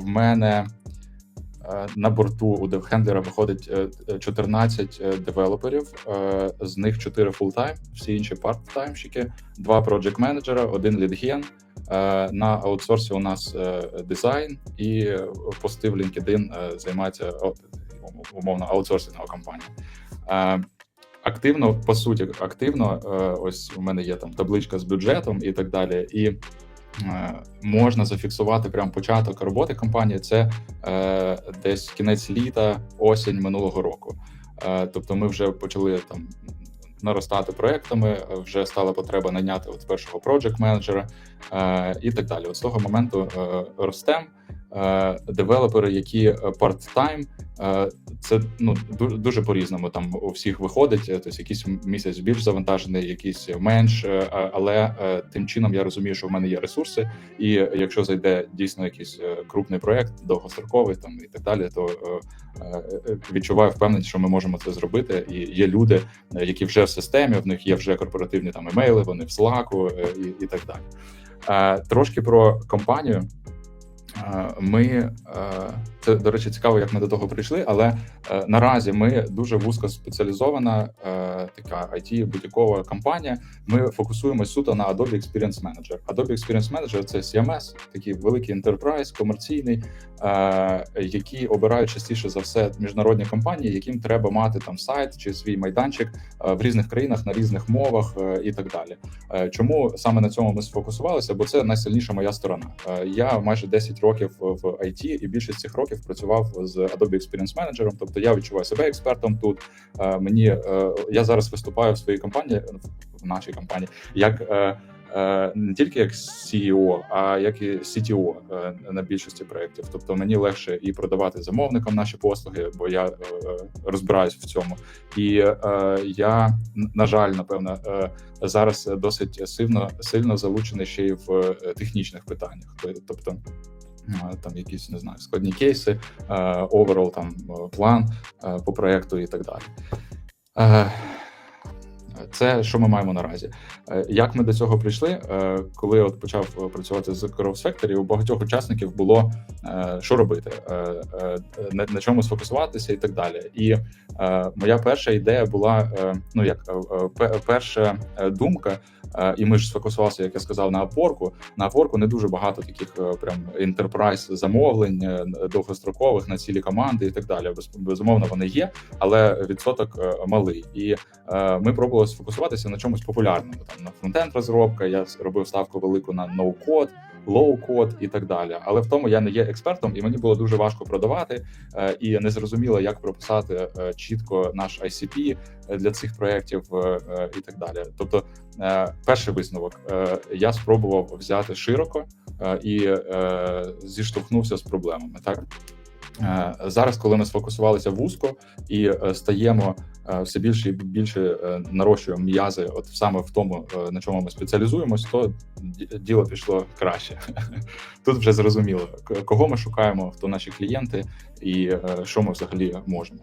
в мене е, на борту у DevHandler виходить е, е, 14 е, девелоперів, з них 4 full-time, всі інші part-таймщики, 2 project менеджера, один лідген. На аутсорсі у нас дизайн і пости в LinkedIn займається умовно аутсорсингова компанія. Активно, по суті, активно, ось у мене є там табличка з бюджетом і так далі. І можна зафіксувати прям початок роботи компанії. Це е, десь кінець літа, осінь минулого року. Е, тобто, ми вже почали там наростати проектами, е, вже стала потреба найняти от першого проджект менеджера е, і так далі. От з того моменту е, ростем. Е, Девелопери, які е, part-time, е, це ну дуже по-різному. Там у всіх виходить. Тобто якийсь місяць більш завантажений, якийсь менш. Але тим чином я розумію, що в мене є ресурси, і якщо зайде дійсно якийсь крупний проект, довгостроковий там і так далі, то відчуваю впевненість, що ми можемо це зробити. І є люди, які вже в системі, в них є вже корпоративні там емейли, вони в Slack і, і так далі. Трошки про компанію. Ми е, це до речі цікаво, як ми до того прийшли. Але е, наразі ми дуже вузько спеціалізована е, така it бутікова компанія. Ми фокусуємося суто на Adobe Experience Manager. Adobe Experience Manager – це CMS, такий великий enterprise, комерційний, які обирають частіше за все міжнародні компанії, яким треба мати там сайт чи свій майданчик в різних країнах на різних мовах і так далі. Чому саме на цьому ми сфокусувалися? Бо це найсильніша моя сторона. Я майже 10 років в IT і більшість цих років працював з Adobe Experience Manager, Тобто я відчуваю себе експертом тут. Е, Мені е, я зараз виступаю в своїй компанії в нашій компанії як. е, Не тільки як CEO, а як і CTO на більшості проєктів. Тобто мені легше і продавати замовникам наші послуги, бо я розбираюсь в цьому. І я на жаль, напевно, зараз досить сильно сильно залучений ще й в технічних питаннях. Тобто, там якісь не знаю, складні кейси, оверол там е, план е, по проекту і так далі. Це що ми маємо наразі. Е, Як ми до цього прийшли? Е, Коли от почав е, працювати з Growth Factory, у багатьох учасників було що робити, на, чому сфокусуватися і так далі. І моя перша ідея була: ну як пе- перша думка, і ми ж сфокусувалися, як я сказав, на Апворку. На Апворку не дуже багато таких прям ентерпрайз замовлень довгострокових на цілі команди і так далі. Безумовно, вони є, але відсоток малий. І ми пробували сфокусуватися на чомусь популярному. Там на фронтенд розробка. Я робив ставку велику на ноу-код, лоу-код і так далі. Але в тому я не є експертом, і мені було дуже важко продавати е, і не зрозуміло, як прописати е, чітко наш ICP для цих проєктів е, е, і так далі. Тобто, е, перший висновок е, я спробував взяти широко е, і е, зіштовхнувся з проблемами. Так Е, зараз, коли ми сфокусувалися вузько і е, стаємо е, все більше і більше е, нарощуємо м'язи, от саме в тому, е, на чому ми спеціалізуємось, то діло пішло краще. Тут вже зрозуміло, кого ми шукаємо, хто наші клієнти і е, що ми взагалі можемо.